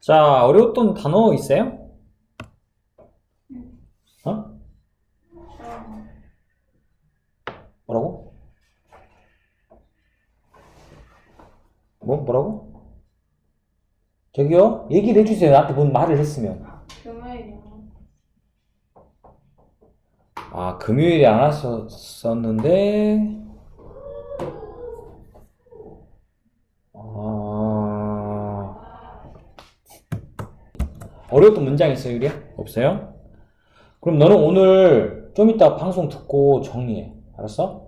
자, 어려웠던 단어 있어요? 어? 뭐라고? 뭐, 뭐라고? 저기요? 얘기를 해주세요. 나한테 뭔 말을 했으면. 금요일이요. 아, 금요일에 안 왔었는데, 아, 어려웠던 문장 있어요, 유리야? 없어요? 그럼 너는 오늘 좀 이따 방송 듣고 정리해. 알았어?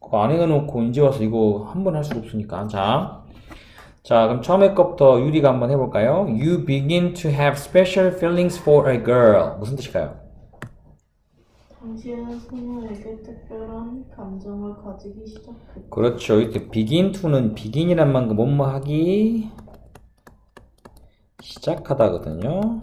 그거 안 해놓고 이제 와서 이거 한 번 할 수가 없으니까. 자. 자, 그럼 처음에 것부터 유리가 한번 해볼까요? You begin to have special feelings for a girl. 무슨 뜻일까요? 당신은 소녀에게 특별한 감정을 가지기 시작했다. 그렇죠. 이때 begin to는 begin이란 만그 뭐뭐 하기 시작하다거든요.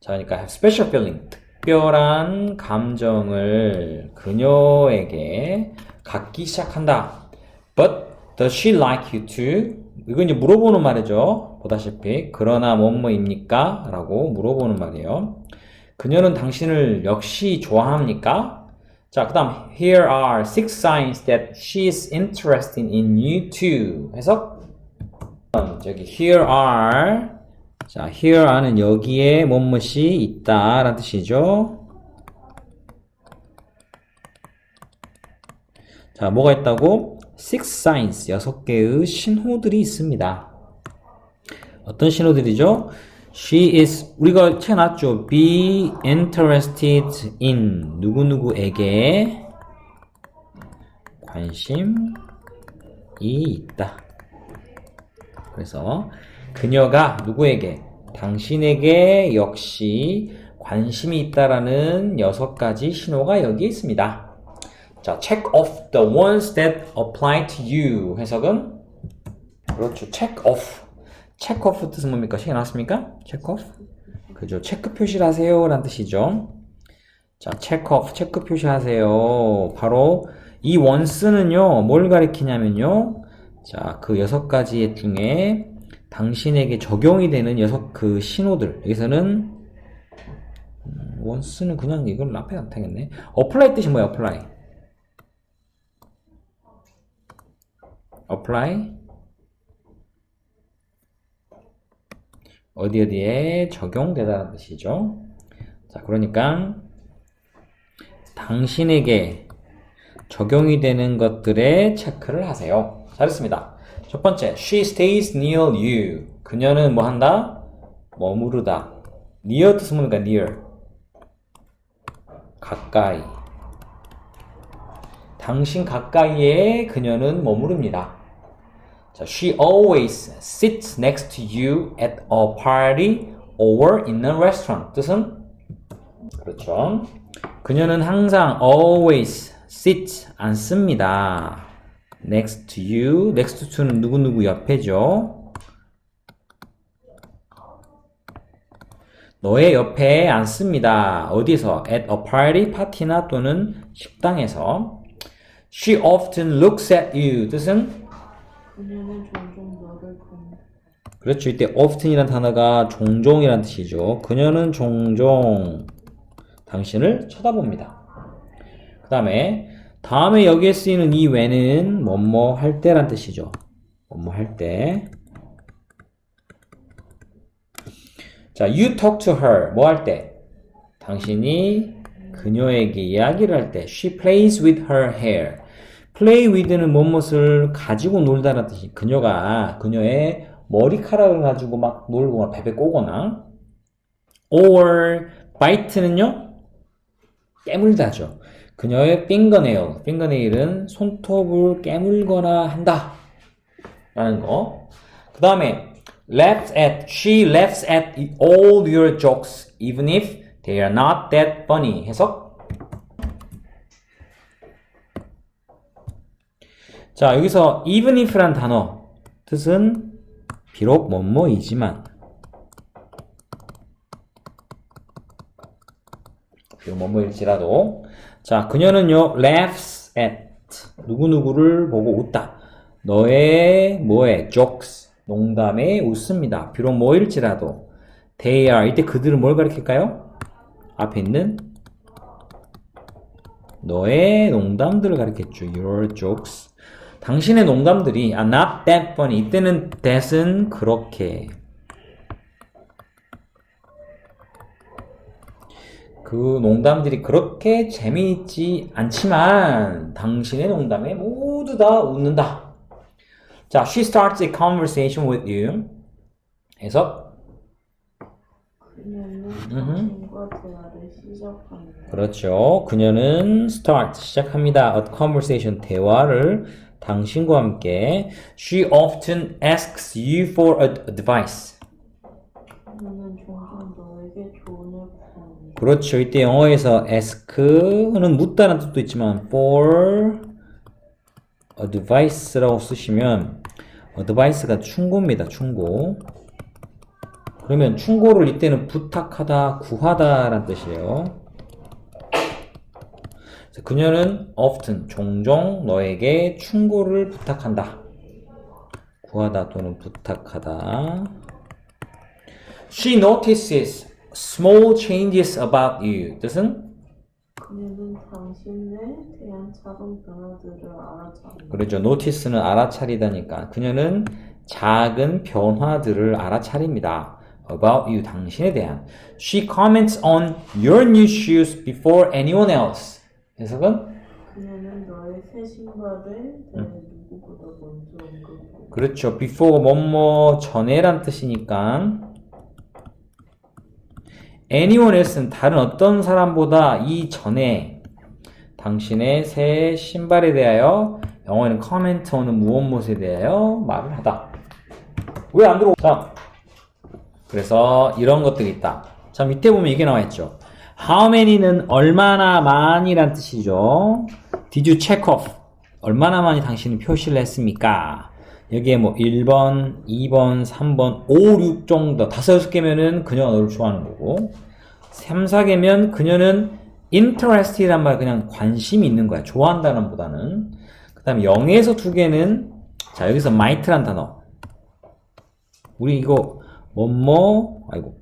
자, 그러니까 have special feeling 특별한 감정을 그녀에게 갖기 시작한다. But does she like you too? 이건 이제 물어보는 말이죠. 보다시피 그러나 뭐뭐입니까? 라고 물어보는 말이에요. 그녀는 당신을 역시 좋아합니까? 자, 그 다음 Here are six signs that she is interested in you too. 해석 음, 저기 here are 자, here are는 여기에 뭐뭇이 있다 라는 뜻이죠. 자, 뭐가 있다고? Six signs, 여섯 개의 신호들이 있습니다. 어떤 신호들이죠? She is, 우리가 채놨죠. Be interested in 누구누구에게 관심이 있다. 그래서 그녀가 누구에게 당신에게 역시 관심이 있다라는 여섯 가지 신호가 여기에 있습니다. 자, check off the ones that apply to you. 해석은 그렇죠. check off. check off 뜻은 뭡니까? 시계 나왔습니까? check off. 그죠. 체크 표시를 하세요. 라는 뜻이죠. 자, check off. 체크 표시하세요. 바로 이 once는요, 뭘 가리키냐면요. 자, 그 여섯 가지 중에 당신에게 적용이 되는 여섯 그 신호들. 여기서는 음, once는 그냥 이걸 앞에 안 타겠네. apply 뜻이 뭐야? apply. apply 어디 어디에 적용되다는 뜻이죠. 자, 그러니까 당신에게 적용이 되는 것들에 체크를 하세요. 잘했습니다. 첫 번째, she stays near you. 그녀는 뭐 한다? 머무르다. near 뜻은 뭡니까? near. 가까이. 당신 가까이에 그녀는 머무릅니다. 자, she always sits next to you at a party or in a restaurant. 뜻은? 그렇죠. 그녀는 항상 always sit 앉습니다. Next to you. next to는 누구누구 옆에죠. 너의 옆에 앉습니다. 어디서? at a party, 파티나 또는 식당에서. She often looks at you. 뜻은? 그렇죠. 이때 often이라는 단어가 종종이라는 뜻이죠. 그녀는 종종 당신을 쳐다봅니다. 그 다음에 다음에 여기에 쓰이는 이 when은 뭐뭐 할 때란 뜻이죠. 뭐뭐 할 때. 자, you talk to her. 뭐 할 때? 당신이 그녀에게 이야기를 할 때. She plays with her hair. play with는 무엇을 가지고 놀다라는 뜻이 그녀가 그녀의 머리카락을 가지고 막 놀거나 베베 꼬거나 or bite는요 깨물다죠 그녀의 fingernail fingernail은 손톱을 깨물거나 한다 라는 거 그 다음에 laughs at she laughs at all your jokes even if they are not that funny 해석 자, 여기서 even if란 단어 뜻은 비록 뭐뭐이지만 비록 뭐뭐일지라도 자, 그녀는요 laughs at 누구누구를 보고 웃다. 너의 뭐에 jokes 농담에 웃습니다. 비록 뭐일지라도 they are 이때 그들은 뭘 가리킬까요? 앞에 있는 너의 농담들을 가리켰죠. Your jokes. 당신의 농담들이 are not that funny. 이때는 that은 그렇게. 그 농담들이 그렇게 재미있지 않지만 당신의 농담에 모두 다 웃는다. 자, she starts a conversation with you. 해석. 그녀는 대화를 시작합니다. 그렇죠. 그녀는 start 시작합니다. A conversation 대화를 당신과 함께. She often asks you for advice. 그렇죠. 이때 영어에서 ask는 묻다는 뜻도 있지만 for advice라고 쓰시면 advice가 충고입니다. 충고. 그러면 충고를 이때는 부탁하다, 구하다라는 뜻이에요. 그녀는 often 종종 너에게 충고를 부탁한다. 구하다 또는 부탁하다. She notices small changes about you. 뜻은 그녀는 당신에 대한 작은 변화들을 알아차립니다. 그렇죠. notice는 알아차리다니까. 그녀는 작은 변화들을 알아차립니다. about you 당신에 대한. She comments on your new shoes before anyone else. 해석은 그녀는 너의 새 신발에 대해 누구보다 먼저 언급하고 그렇죠. before 뭐뭐 전에란 뜻이니까 anyone else는 다른 어떤 사람보다 이 전에 당신의 새 신발에 대하여 영어에는 comment on은 무엇 무엇에 대하여 말을 하다. 왜 안 들어오? 자, 그래서 이런 것들이 있다. 자, 밑에 보면 이게 나와 있죠. How many는 얼마나 많이란 뜻이죠. Did you check off? 얼마나 많이 당신은 표시를 했습니까? 여기에 뭐 1번, 2번, 3번, 5, 6 정도, 5, 6개면은 그녀가 너를 좋아하는 거고, 3, 4개면 그녀는 interest이란 말 그냥 관심이 있는 거야. 좋아한다는 보다는. 그 다음에 0에서 2개는, 자, 여기서 might란 단어. 우리 이거, 뭐뭐, 아이고.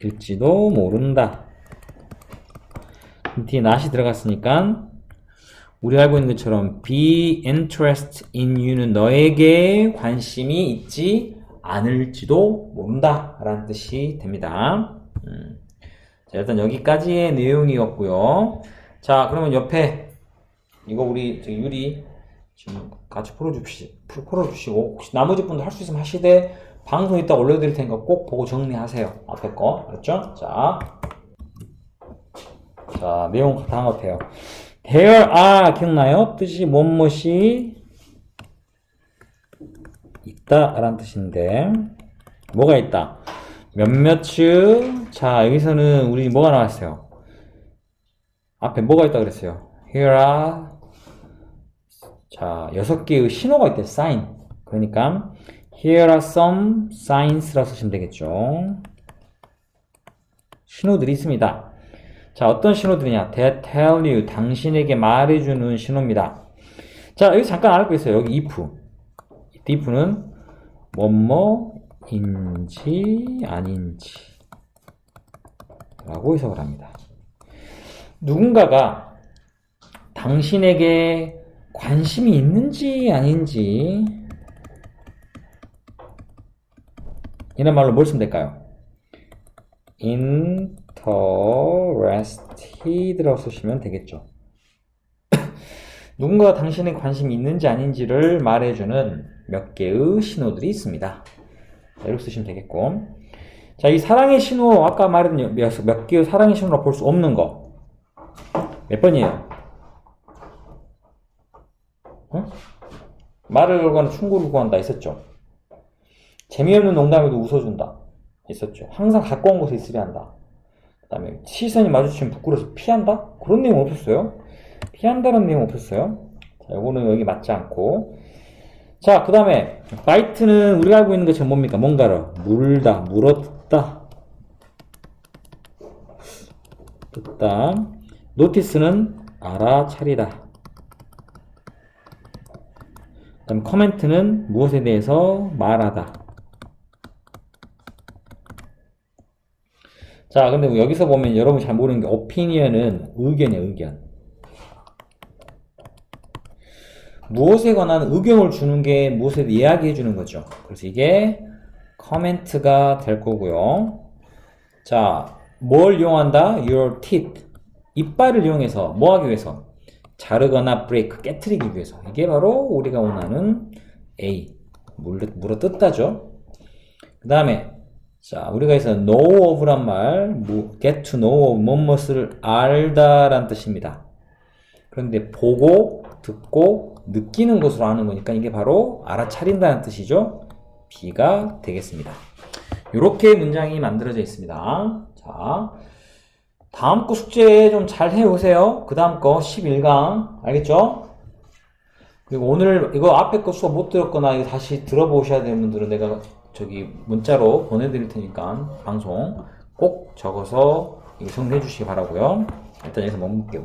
일지도 모른다. 뒤에 not이 들어갔으니까 우리 알고 있는 것처럼 be interested in you는 너에게 관심이 있지 않을지도 모른다 라는 뜻이 됩니다. 음. 자, 일단 여기까지의 내용이었고요. 자, 그러면 옆에 이거 우리 유리 지금 같이 풀어주시, 풀- 풀어주시고 혹시 나머지 분들 할수 있으면 하시되 방송 이따 올려드릴 테니까 꼭 보고 정리하세요. 앞에 거. 알았죠? 자. 자, 내용 다한것 같아요. There 기억나요? 뜻이 뭐뭇이 있다, 라는 뜻인데, 뭐가 있다? 몇몇츠, 자, 여기서는 우리 뭐가 나왔어요? 앞에 뭐가 있다 그랬어요? Here are, 자, 여섯 개의 신호가 있대, sign. 그러니까, here are some signs라고 쓰시면 되겠죠. 신호들이 있습니다. 자, 어떤 신호들이냐? That tell you, 당신에게 말해주는 신호입니다. 자, 여기 잠깐 알고 있어요. 여기 if. 이 if는 뭐뭐인지 아닌지 라고 해석을 합니다. 누군가가 당신에게 관심이 있는지 아닌지 이런 말로 뭘 쓰면 될까요? Interested라고 쓰시면 되겠죠. 누군가가 당신의 관심이 있는지 아닌지를 말해주는 몇 개의 신호들이 있습니다. 자, 이렇게 쓰시면 되겠고. 자, 이 사랑의 신호, 아까 말했던 몇, 몇 개의 사랑의 신호라 볼수 없는 거. 몇 번이에요? 어? 말을 걸거나 충고를 구한다 있었죠? 재미없는 농담에도 웃어준다. 있었죠. 항상 가까운 곳에 있으려 한다. 그 다음에 시선이 마주치면 부끄러워서 피한다? 그런 내용 없었어요. 피한다는 내용 없었어요. 자, 요거는 여기 맞지 않고. 자, 그 다음에, 바이트는 우리가 알고 있는 것처럼 뭡니까? 뭔가를 물다, 물었다. 듣다. 노티스는 알아차리다. 그 다음 커멘트는 무엇에 대해서 말하다. 자, 근데 여기서 보면 여러분 잘 모르는 게 opinion은 의견이에요, 의견. 무엇에 관한 의견을 주는 게 무엇에 이야기해 주는 거죠. 그래서 이게 커멘트가 될 거고요. 자, 뭘 이용한다? Your teeth. 이빨을 이용해서 뭐 하기 위해서? 자르거나 break, 깨트리기 위해서. 이게 바로 우리가 원하는 A. 물어, 물어 뜯다죠. 그 다음에, 자, 우리가 해서 know of란 말, 뭐, get to know of, 무엇을 알다란 뜻입니다. 그런데 보고, 듣고, 느끼는 것으로 아는 거니까 이게 바로 알아차린다는 뜻이죠. B가 되겠습니다. 이렇게 문장이 만들어져 있습니다. 자, 다음 거 숙제 좀 잘 해오세요. 그 다음 거 11강. 알겠죠? 그리고 오늘 이거 앞에 거 수업 못 들었거나 이거 다시 들어보셔야 되는 분들은 내가 저기 문자로 보내드릴 테니까 방송 꼭 적어서 정리해 주시기 바라고요. 일단 여기서 멈을게요.